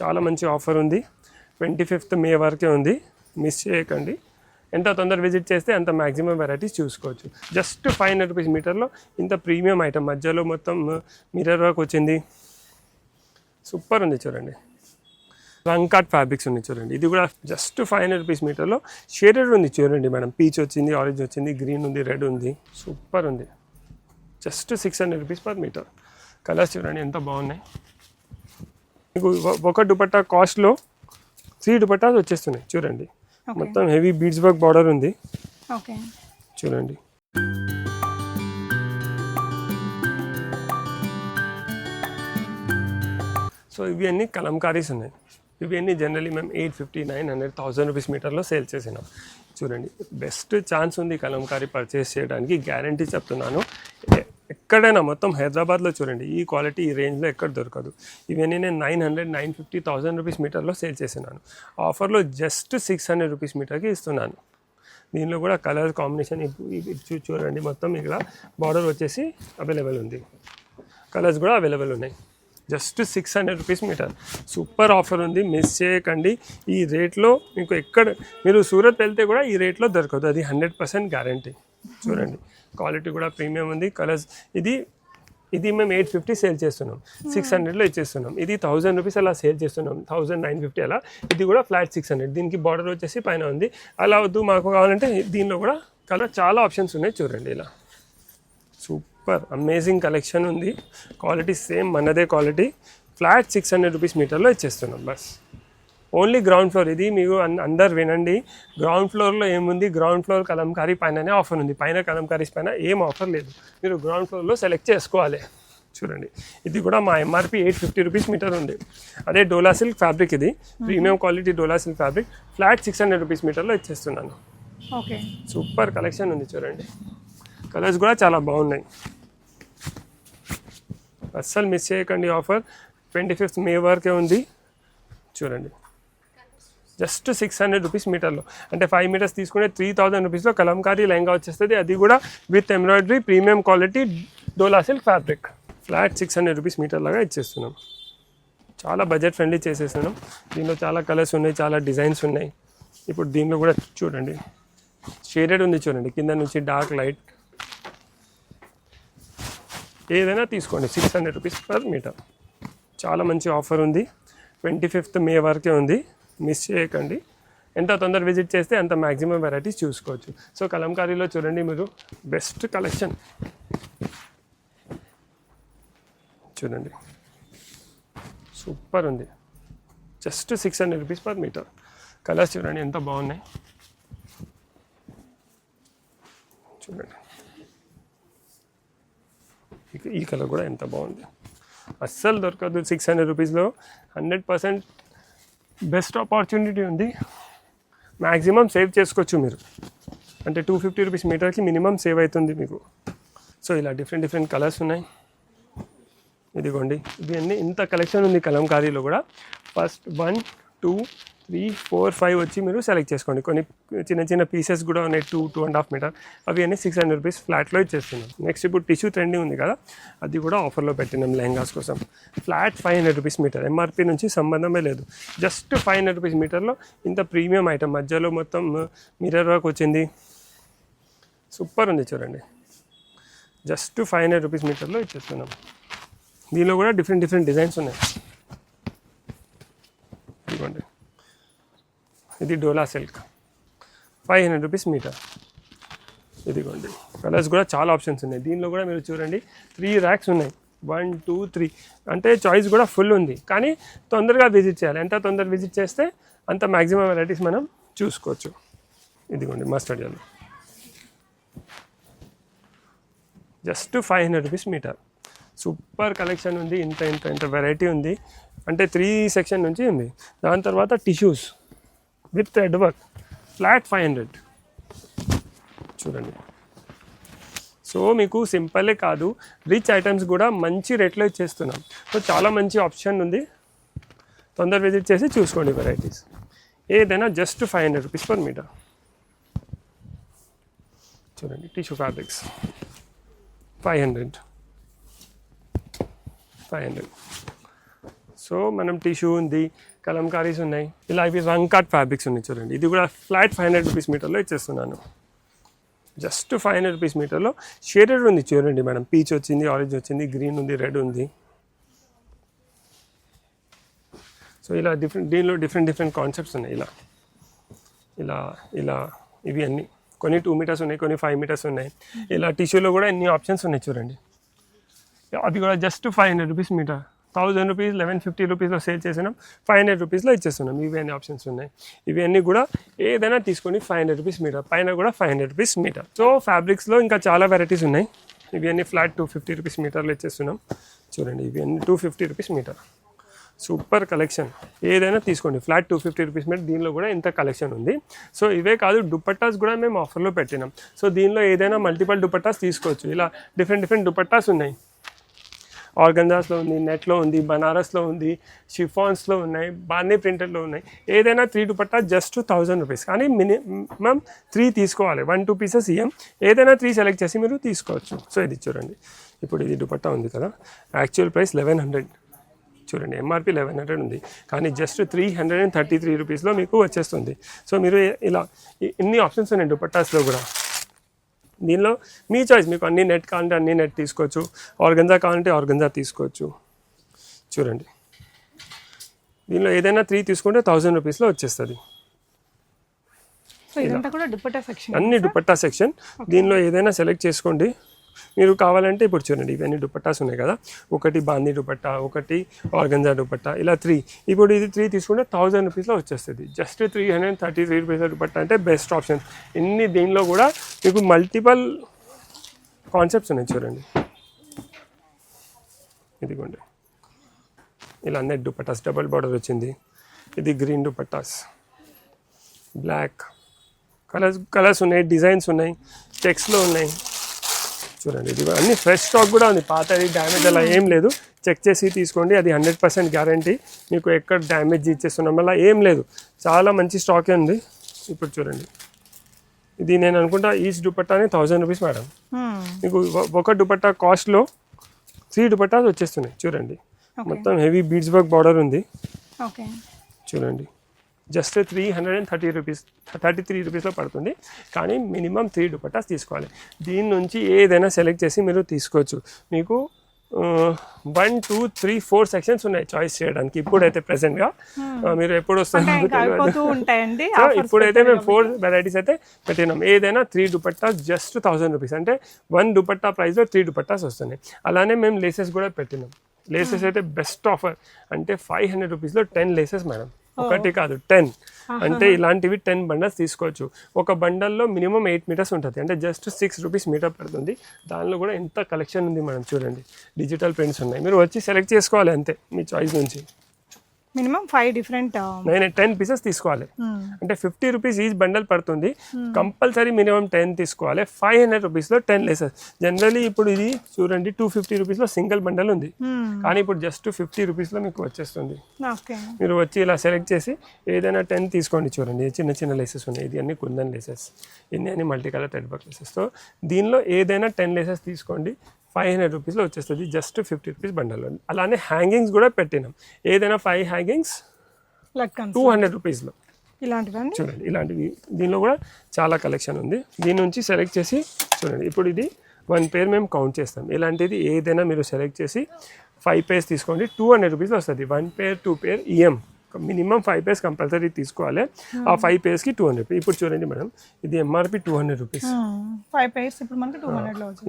చాలా మంచి ఆఫర్ ఉంది. ట్వంటీ ఫిఫ్త్ మే వరకే ఉంది. మిస్ చేయకండి. ఎంత తొందర విజిట్ చేస్తే అంత మ్యాక్సిమం వెరైటీస్ చూసుకోవచ్చు. జస్ట్ ఫైవ్ హండ్రెడ్ రూపీస్ మీటర్లో ఇంత ప్రీమియం ఐటమ్ మధ్యలో మొత్తం uh, మిర్రర్ వర్క్ వచ్చింది. సూపర్ ఉంది చూడండి. రంగ్ కట్ ఫ్యాబ్రిక్స్ ఉన్నాయి చూడండి. ఇది కూడా జస్ట్ ఫైవ్ హండ్రెడ్ రూపీస్ మీటర్లో షేడెడ్ ఉంది చూడండి మేడం. పీచ్ వచ్చింది ఆరెంజ్ వచ్చింది గ్రీన్ ఉంది రెడ్ ఉంది. సూపర్ ఉంది. Just six hundred rupees per meter colours చూడండి ఎంత బాగున్నాయి. మీకు ఒక- దుపట్టా కాస్ట్లో త్రీ దుపట్టాస్ వచ్చేస్తున్నాయి. చూడండి. మొత్తం హెవీ బీడ్స్ వర్క్ బార్డర్ ఉంది. ఓకే. చూడండి. సో ఇవి అన్ని కలంకారీస్ ఉన్నాయి. ఇవి అన్ని జనరలీ మేము eight fifty nine hundred thousand rupees మీటర్లో sale చేసినాం. చూడండి. బెస్ట్ ఛాన్స్ ఉంది కలంకారీ పర్చేస్ చేయడానికి. గ్యారంటీ చెప్తున్నాను. ఎక్కడైనా మొత్తం హైదరాబాద్లో చూడండి ఈ క్వాలిటీ ఈ రేంజ్లో ఎక్కడ దొరకదు. ఇవన్నీ నేను nine hundred nine fifty thousand rupees మీటర్లో sale చేసినాను. ఆఫర్లో జస్ట్ సిక్స్ హండ్రెడ్ రూపీస్ మీటర్కి ఇస్తున్నాను. దీనిలో కూడా కలర్ కాంబినేషన్ చూ- చూడండి మొత్తం ఇక్కడ బార్డర్ వచ్చేసి అవైలబుల్ ఉంది. కలర్స్ కూడా అవైలబుల్ ఉన్నాయి. Just six hundred rupees meter. Super offer ఉంది. మిస్ చేయకండి. ఈ రేట్లో మీకు ఎక్కడ మీరు సూరత్ వెళ్తే కూడా ఈ రేట్లో దొరకదు. అది హండ్రెడ్ పర్సెంట్ గ్యారంటీ. చూడండి. క్వాలిటీ కూడా ప్రీమియం ఉంది కలర్స్. ఇది ఇది మేము ఎయిట్ ఫిఫ్టీ సేల్ చేస్తున్నాం. సిక్స్ హండ్రెడ్లో ఇచ్చేస్తున్నాం. ఇది థౌజండ్ రూపీస్ అలా సేల్ చేస్తున్నాం. థౌజండ్ నైన్ ఫిఫ్టీ అలా. ఇది కూడా ఫ్లాట్ సిక్స్ హండ్రెడ్. దీనికి బార్డర్ వచ్చేసి పైన ఉంది. అలా వద్దు మాకు కావాలంటే దీనిలో కూడా కలర్ చాలా ఆప్షన్స్ ఉన్నాయి చూడండి ఇలా. సూపర్ అమేజింగ్ కలెక్షన్ ఉంది. క్వాలిటీ సేమ్ మనదే quality. Flat six hundred rupees మీటర్లో ఇచ్చేస్తున్నాం బస్. Only ground floor. ఇది మీకు అందరు వినండి. గ్రౌండ్ ఫ్లోర్లో ఏముంది? గ్రౌండ్ ఫ్లోర్ కలంకారీ పైననే ఆఫర్ ఉంది. పైన కలంకారీస్ పైన ఏం ఆఫర్ లేదు. మీరు గ్రౌండ్ ఫ్లోర్లో సెలెక్ట్ చేసుకోవాలి. చూడండి. ఇది కూడా మా MRP eight fifty rupees metre ఉంది. అదే డోలా సిల్క్ ఫ్యాబ్రిక్ ఇది. Premium quality dola silk fabric. Flat six hundred rupees మీటర్లో ఇచ్చేస్తున్నాను. ఓకే. సూపర్ కలెక్షన్ ఉంది చూడండి. కలర్స్ కూడా చాలా బాగున్నాయి. అస్సలు మిస్ చేయకండి ఆఫర్. ట్వంటీ ఫిఫ్త్ మే వరకే ఉంది. చూడండి. జస్ట్ సిక్స్ హండ్రెడ్ రూపీస్ మీటర్లో. అంటే ఫైవ్ మీటర్స్ తీసుకుంటే త్రీ థౌజండ్ రూపీస్లో కలంకారీ లెహంగా వచ్చేస్తుంది. అది కూడా with embroidery premium quality dola silk fabric flat six hundred rupees metre లాగా ఇచ్చేస్తున్నాం. చాలా బడ్జెట్ ఫ్రెండ్లీ చేసేస్తున్నాం. దీనిలో చాలా కలర్స్ ఉన్నాయి చాలా డిజైన్స్ ఉన్నాయి. ఇప్పుడు దీనిలో కూడా చూడండి. షేడెడ్ ఉంది చూడండి. కింద నుంచి డార్క్ లైట్ ఏదైనా తీసుకోండి. Six hundred rupees per metre చాలా మంచి ఆఫర్ ఉంది. ట్వంటీ ఫిఫ్త్ మే వరకే ఉంది. మిస్ చేయకండి. ఎంత తొందర విజిట్ చేస్తే అంత మ్యాక్సిమం వెరైటీస్ చూసుకోవచ్చు. సో కలంకారీలో చూడండి మీరు. బెస్ట్ కలెక్షన్ చూడండి. సూపర్ ఉంది. Just six hundred rupees per metre colours చూడండి ఎంత బాగున్నాయి. చూడండి. ఈ కలర్ కూడా ఎంత బాగుంది. అస్సలు దొరకదు. సిక్స్ హండ్రెడ్ రూపీస్లో హండ్రెడ్ పర్సెంట్ బెస్ట్ ఆపర్చునిటీ ఉంది. మ్యాక్సిమం సేవ్ చేసుకోవచ్చు మీరు. అంటే టూ ఫిఫ్టీ రూపీస్ మీటర్కి మినిమం సేవ్ అవుతుంది మీకు. సో ఇలా డిఫరెంట్ డిఫరెంట్ కలర్స్ ఉన్నాయి. ఇదిగోండి. ఇవన్నీ ఇంత కలెక్షన్ ఉంది కలంకారీలో కూడా. First one two three four five వచ్చి మీరు సెలెక్ట్ చేసుకోండి. కొన్ని చిన్న చిన్న పీసెస్ కూడా ఉన్నాయి two two and half metre అవి అన్నీ సిక్స్ హండ్రెడ్ రూపీస్ ఫ్లాట్లో ఇచ్చేస్తున్నాం. నెక్స్ట్ ఇప్పుడు టిష్యూ ట్రెండింగ్ ఉంది కదా అది కూడా ఆఫర్లో పెట్టినాం లెహంగాస్ కోసం. Flat five hundred rupees metre MRP నుంచి సంబంధమే లేదు. జస్ట్ ఫైవ్ హండ్రెడ్ రూపీస్ మీటర్లో ఇంత ప్రీమియం ఐటమ్ మధ్యలో మొత్తం uh, మిర్రర్ వర్క్ వచ్చింది. సూపర్ ఉంది చూడండి. జస్ట్ ఫైవ్ హండ్రెడ్ రూపీస్ మీటర్లో ఇచ్చేస్తున్నాం. దీనిలో కూడా డిఫరెంట్ డిఫరెంట్ డిజైన్స్ ఉన్నాయి ఇదిగోండి ఇది dola silk. Five hundred rupees metre ఇదిగోండి. కలర్స్ కూడా చాలా ఆప్షన్స్ ఉన్నాయి. దీనిలో కూడా మీరు చూడండి త్రీ ర్యాక్స్ ఉన్నాయి. వన్ టూ త్రీ అంటే చాయిస్ కూడా ఫుల్ ఉంది. కానీ తొందరగా విజిట్ చేయాలి. ఎంత తొందర విజిట్ చేస్తే అంత మ్యాక్సిమం వెరైటీస్ మనం చూసుకోవచ్చు. ఇదిగోండి mustard yellow just five hundred rupees metre super collection ఉంది. ఇంత ఇంత ఇంత వెరైటీ ఉంది. అంటే త్రీ సెక్షన్ నుంచి ఉంది. దాని తర్వాత tissues with thread work. Flat five hundred చూడండి. సో మీకు సింపులే కాదు. రిచ్ ఐటమ్స్ కూడా మంచి రేట్లో ఇచ్చేస్తున్నాం. సో చాలా మంచి ఆప్షన్ ఉంది. తొందర విజిట్ చేసి చూసుకోండి వెరైటీస్ ఏదైనా just five hundred rupees per metre చూడండి tissue fabrics five hundred five hundred so మనం టిష్యూ ఉంది. కలంకారీస్ ఉన్నాయి. ఇలా ఇవి రంగ్ కట్ ఫ్యాబ్రిక్స్ ఉన్నాయి చూడండి. ఇది కూడా ఫ్లాట్ ఫైవ్ హండ్రెడ్ రూపీస్ మీటర్లో ఇచ్చేస్తున్నాను. జస్ట్ ఫైవ్ హండ్రెడ్ రూపీస్ మీటర్లో షేడెడ్ ఉంది చూడండి మేడం. పీచ్ వచ్చింది ఆరెంజ్ వచ్చింది గ్రీన్ ఉంది రెడ్ ఉంది. సో ఇలా డిఫరెంట్ దీనిలో డిఫరెంట్ డిఫరెంట్ కాన్సెప్ట్స్ ఉన్నాయి ఇలా. ఇలా ఇలా ఇవి అన్నీ. కొన్ని టూ మీటర్స్ ఉన్నాయి కొన్ని ఫైవ్ మీటర్స్ ఉన్నాయి. ఇలా టిష్యూలో కూడా ఎన్ని ఆప్షన్స్ ఉన్నాయి చూడండి. అది కూడా just five hundred rupees metre thousand rupees eleven fifty రూపీస్లో సేల్ చేసినాం. ఫైవ్ హండ్రెడ్ రూపీస్లో ఇచ్చేస్తున్నాం. ఇవి అన్ని ఆప్షన్స్ ఉన్నాయి. ఇవి అన్నీ కూడా ఏదైనా తీసుకొని ఫైవ్ హండ్రెడ్ రూపీస్ మీటర్ పైన కూడా five hundred rupees metre. So ఫ్యాబ్రిక్స్లో ఇంకా చాలా వెరైటీస్ ఉన్నాయి. ఇవి అన్ని ఫ్లాట్ టూ ఫిఫ్టీ రూపీస్ మీటర్లో ఇచ్చేస్తున్నాం. చూడండి ఇవి అన్ని two fifty rupees metre. Super collection. ఏదైనా తీసుకోండి. ఫ్లాట్ టూ ఫిఫ్టీ రూపీస్ మీద దీనిలో కూడా ఇంత కలెక్షన్ ఉంది. సో ఇవే కాదు దుపట్టాస్ కూడా మేము ఆఫర్లో పెట్టినాం. సో దీనిలో ఏదైనా మల్టిపల్ దుపట్టాస్ తీసుకోవచ్చు. ఇలా డిఫరెంట్ డిఫరెంట్ దుపట్టాస్ ఉన్నాయి. ఆర్గంజాస్లో ఉంది నెట్లో ఉంది బనారస్లో ఉంది షిఫాన్స్లో ఉన్నాయి బార్నీ ప్రింటెడ్లో ఉన్నాయి. ఏదైనా three dupatta just thousand rupees. కానీ మినిమం త్రీ తీసుకోవాలి. వన్ టూ పీసెస్ ఇయ్యం. ఏదైనా త్రీ సెలెక్ట్ చేసి మీరు తీసుకోవచ్చు. సో ఇది చూడండి. ఇప్పుడు ఇది దుపట్టా ఉంది కదా. Actual price eleven hundred. చూడండి ఎంఆర్పి లెవెన్ హండ్రెడ్ ఉంది. కానీ just three hundred and thirty three రూపీస్లో మీకు వచ్చేస్తుంది. సో మీరు ఇలా ఇన్ని ఆప్షన్స్ ఉన్నాయి దుపట్టాస్లో కూడా. దీనిలో మీ చాయిస్ మీకు అన్ని నెట్ కావాలంటే అన్ని నెట్ తీసుకోవచ్చు. ఆర్గంజా కావాలంటే ఆర్గంజా తీసుకోవచ్చు. చూడండి. దీనిలో ఏదైనా త్రీ తీసుకుంటే థౌజండ్ రూపీస్లో వచ్చేస్తుంది. అన్ని దుపట్టా సెక్షన్ దీనిలో ఏదైనా సెలెక్ట్ చేసుకోండి. మీరు కావాలంటే ఇప్పుడు చూడండి ఇవన్నీ దుపట్టాస్ ఉన్నాయి కదా. ఒకటి బాందీ దుపట్టా ఒకటి ఆర్గంజా దుపట్టా ఇలా త్రీ ఇప్పుడు ఇది త్రీ తీసుకుంటే థౌజండ్ రూపీస్లో వచ్చేస్తుంది. Just three hundred thirty three rupees dupatta అంటే బెస్ట్ ఆప్షన్ ఇన్ని దీనిలో కూడా మీకు మల్టిపల్ కాన్సెప్ట్స్ ఉన్నాయి చూడండి. ఇదిగోండి. ఇలా నెట్ దుపట్టాస్ డబల్ బార్డర్ వచ్చింది. ఇది green dupattas. Black colours colours ఉన్నాయి డిజైన్స్ ఉన్నాయి చెక్స్లో ఉన్నాయి. చూడండి. ఇది అన్ని ఫ్రెష్ స్టాక్ కూడా ఉంది. పాతది డ్యామేజ్ అలా ఏం లేదు. చెక్ చేసి తీసుకోండి. అది హండ్రెడ్ పర్సెంట్ గ్యారంటీ మీకు ఎక్కడ డ్యామేజ్ ఇచ్చేస్తున్నాం అలా ఏం లేదు. చాలా మంచి స్టాకే ఉంది. ఇప్పుడు చూడండి. ఇది నేను అనుకుంటా ఈచ్ దుపట్టానే థౌజండ్ రూపీస్ మేడం మీకు ఒక- దుపట్టా కాస్ట్లో త్రీ దుపట్టాస్ వచ్చేస్తున్నాయి. చూడండి. మొత్తం హెవీ బీడ్స్ వర్క్ బార్డర్ ఉంది. ఓకే చూడండి. Just three hundred and thirty rupees thirty three రూపీస్లో పడుతుంది. కానీ మినిమం త్రీ దుపట్టాస్ తీసుకోవాలి. దీని నుంచి ఏదైనా సెలెక్ట్ చేసి మీరు తీసుకోవచ్చు. మీకు one two three four sections ఉన్నాయి చాయిస్ చేయడానికి. ఇప్పుడైతే ప్రెసెంట్గా మీరు ఎప్పుడు offers ఇప్పుడైతే మేము ఫోర్ వెరైటీస్ అయితే పెట్టినాం. ఏదైనా three dupattas just thousand rupees. అంటే వన్ దుపట్టా ప్రైస్లో త్రీ దుపట్టాస్ వస్తున్నాయి. అలానే మేము లేసెస్ కూడా పెట్టినాం. లేసెస్ అయితే బెస్ట్ ఆఫర్. అంటే ఫైవ్ హండ్రెడ్ రూపీస్లో టెన్ లేసెస్ మేడం. ఒకటి కాదు టెన్ అంటే ఇలాంటివి టెన్ బండల్స్ తీసుకోవచ్చు. ఒక బండల్లో మినిమం ఎయిట్ మీటర్స్ ఉంటుంది. అంటే జస్ట్ సిక్స్ రూపీస్ మీటర్ పడుతుంది. దానిలో కూడా ఎంత కలెక్షన్ ఉంది మేడం చూడండి. డిజిటల్ ప్రింట్స్ ఉన్నాయి. మీరు వచ్చి సెలెక్ట్ చేసుకోవాలి అంతే మీ చాయిస్ నుంచి. మినిమం ఫైవ్ డిఫరెంట్ నేను టెన్ పీసెస్ తీసుకోవాలి. అంటే ఫిఫ్టీ రూపీస్ ఈచ్ బండల్ పడుతుంది. కంపల్సరీ మినిమం టెన్ తీసుకోవాలి. ఫైవ్ హండ్రెడ్ రూపీస్లో టెన్ లెసెస్. జనరలీ ఇప్పుడు ఇది చూడండి టూ ఫిఫ్టీ రూపీస్లో సింగిల్ బండల్ ఉంది. కానీ ఇప్పుడు జస్ట్ ఫిఫ్టీ రూపీస్లో మీకు వచ్చేస్తుంది. మీరు వచ్చి ఇలా సెలెక్ట్ చేసి ఏదైనా టెన్ తీసుకోండి చూడండి. చిన్న చిన్న లేసెస్ ఉన్నాయి. ఇది అన్ని కుందన్ లేసెస్. ఇన్ని అన్ని multi colour thread work laces so దీనిలో ఏదైనా టెన్ లేసెస్ తీసుకోండి. ఫైవ్ హండ్రెడ్ రూపీస్లో వచ్చేస్తుంది. Just fifty rupees bundle. అలానే హ్యాంగింగ్స్ కూడా పెట్టినాం. ఏదైనా ఫైవ్ హ్యాంగింగ్స్ టూ హండ్రెడ్ రూపీస్లో. ఇలాంటివన్నీ? చూడండి ఇలాంటివి. దీనిలో కూడా చాలా కలెక్షన్ ఉంది. దీని నుంచి సెలెక్ట్ చేసి చూడండి ఇప్పుడు ఇది వన్ పేర్ మేము కౌంట్ చేస్తాం. ఇలాంటిది ఏదైనా మీరు సెలెక్ట్ చేసి ఫైవ్ పేర్స్ తీసుకోండి. టూ హండ్రెడ్ రూపీస్ వస్తుంది. వన్ పేర్ టూ పేర్ ఈఎం. మినిమం ఫైవ్ పేర్స్ కంపల్సరీ తీసుకోవాలి. ఆ ఫైవ్ పేర్స్కి టూ హండ్రెడ్ ఇప్పుడు చూడండి మేడం ఇది MRP two hundred rupees. Five pairs ఇప్పుడు మనకి టూ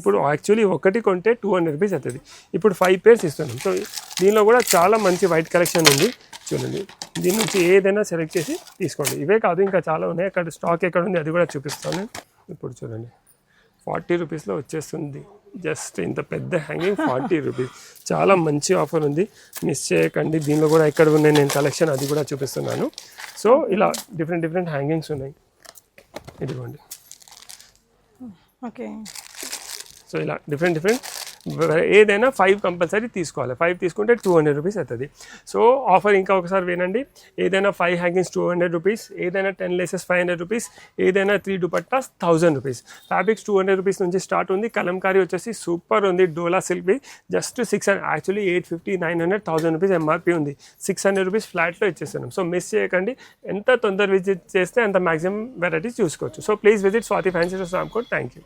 ఇప్పుడు యాక్చువల్లీ ఒకటి కొంటే టూ హండ్రెడ్ రూపీస్ అవుతుంది. ఇప్పుడు ఫైవ్ పేర్స్ ఇస్తున్నాం. సో దీనిలో కూడా చాలా మంచి వైట్ కలెక్షన్ ఉంది. చూడండి దీని నుంచి ఏదైనా సెలెక్ట్ చేసి తీసుకోండి. ఇవే కాదు ఇంకా చాలా ఉన్నాయి. అక్కడ స్టాక్ ఎక్కడ ఉంది అది కూడా చూపిస్తాను. ఇప్పుడు చూడండి ఫార్టీ రూపీస్లో వచ్చేస్తుంది. జస్ట్ ఇంత పెద్ద హ్యాంగింగ్ ఫార్టీ రూపీస్ చాలా మంచి ఆఫర్ ఉంది. మిస్ చేయకండి. దీనిలో కూడా ఎక్కడ ఉన్నాయి? నేను కలెక్షన్ అది కూడా చూపిస్తున్నాను. సో ఇలా డిఫరెంట్ డిఫరెంట్ హ్యాంగింగ్స్ ఉన్నాయి. ఇదిగోండి. ఓకే. సో ఇలా డిఫరెంట్ డిఫరెంట్ ఏదైనా ఫైవ్ కంపల్సరీ తీసుకోవాలి. ఫైవ్ తీసుకుంటే టూ హండ్రెడ్ రూపీస్ అవుతుంది. సో ఆఫర్ ఇంకా ఒకసారి వినండి. ఏదైనా five hangings two hundred rupees ఏదైనా ten laces five hundred rupees ఏదైనా three dupattas thousand rupees fabrics two hundred rupees నుంచి స్టార్ట్ ఉంది. కలంకారీ వచ్చేసి సూపర్ ఉంది. Dola silk just six hundred actually eight fifty nine hundred thousand rupees MRP ఉంది. Six hundred rupees ఫ్లాట్లో ఇచ్చేస్తున్నాం. So miss చేయకండి. ఎంత తొందర విజిట్ చేస్తే అంత మ్యాక్సిమం వెరైటీస్ చూసుకోవచ్చు. So please visit Swathi fancy Ramkote thank you